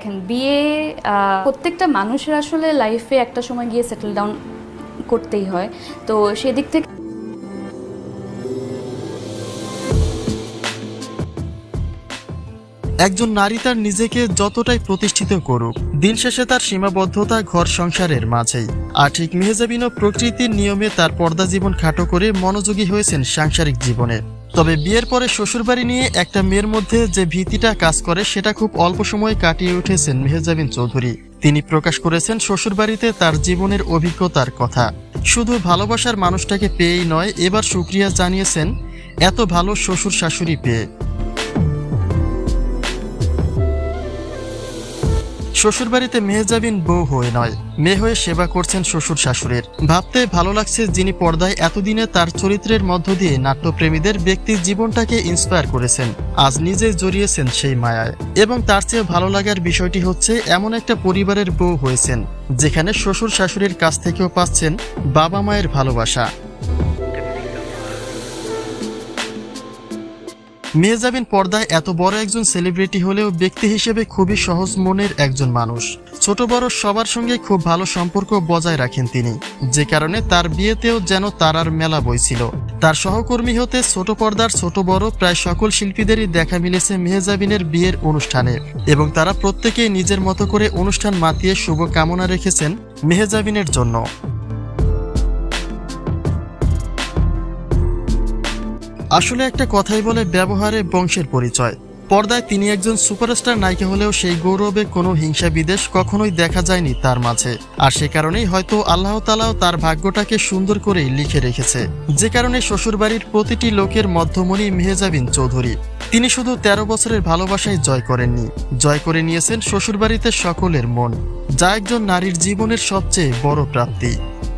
দেখেন বিয়ে প্রত্যেকটা মানুষের আসলে লাইফে একটা সময় গিয়ে সেটেল ডাউন করতেই হয়। তো সেদিক থেকে একজন নারী তার নিজেকে যতটাই প্রতিষ্ঠিত করুক, দিন শেষে তার সীমাবদ্ধতা ঘর সংসারের মাঝেই। আর ঠিক মেহজাবিনও প্রকৃতির নিয়মে তার পর্দা জীবন খাটো করে মনোযোগী হয়েছেন সাংসারিক জীবনে। তবে বিয়ের পরে শ্বশুরবাড়ি নিয়ে একটা মেয়ের মধ্যে যে ভীতিটা কাজ করে, সেটা খুব অল্প সময় কাটিয়ে উঠেছেন মেহজাবিন চৌধুরী। তিনি প্রকাশ করেছেন শ্বশুরবাড়িতে তার জীবনের অভিজ্ঞতার কথা। শুধু ভালোবাসার মানুষটাকে পেয়েই নয়, এবার সুক্রিয়া জানিয়েছেন, এত ভালো শ্বশুর শাশুড়ি পেয়ে। শ্বশুরবাড়িতে মেহজাবিন বউ হয়ে নয়। মেয়ে হয়ে সেবা করছেন শ্বশুর শাশুড়ির। ভাবতে ভালো লাগছে যিনি পর্দায় এতদিনে তার চরিত্রের মধ্য দিয়ে নাট্যপ্রেমীদের ব্যক্তির জীবনটাকে ইন্সপায়ার করেছেন। আজ নিজে জড়িয়েছেন সেই মায়ায়। এবং তার চেয়ে ভালো লাগার বিষয়টি হচ্ছে, এমন একটা পরিবারের বউ হয়েছেন, যেখানে শ্বশুর শাশুড়ির কাছ থেকেও পাচ্ছেন বাবা মায়ের ভালোবাসা। মেহজাবিন পর্দায় এত বড় একজন সেলিব্রিটি হলেও ব্যক্তি হিসেবে খুবই সহজ মনের একজন মানুষ। ছোট বড় সবার সঙ্গে খুব ভালো সম্পর্ক বজায় রাখেন তিনি। যে কারণে তার বিয়েতেও যেন তারার মেলা বইছিল তার সহকর্মী হতে ছোট পর্দার ছোট বড় প্রায় সকল শিল্পীদেরই দেখা মিলেছে মেহজাবিনের বিয়ের অনুষ্ঠানে। এবং তারা প্রত্যেকেই নিজের মতো করে অনুষ্ঠান মাতিয়ে শুভ কামনা রেখেছেন মেহজাবিনের জন্য। আসলে একটা কথাই বলে ব্যবহারে বংশের পরিচয়। পর্দায় তিনি একজন সুপারস্টার নায়িকা হলেও সেই গৌরবে কোনো হিংসা বিদেশ কখনোই দেখা যায়নি তার মাঝে। আর সে কারণেই হয়তো আল্লাহ তালাও তার ভাগ্যটাকে সুন্দর করেই লিখে রেখেছে। যে কারণে শ্বশুরবাড়ির প্রতিটি লোকের মধ্যমণি মেহেজাবিন চৌধুরী। তিনি শুধু তেরো বছরের ভালোবাসায় জয় করেননি। জয় করে নিয়েছেন শ্বশুরবাড়িতে সকলের মন। যা একজন নারীর জীবনের সবচেয়ে বড় প্রাপ্তি।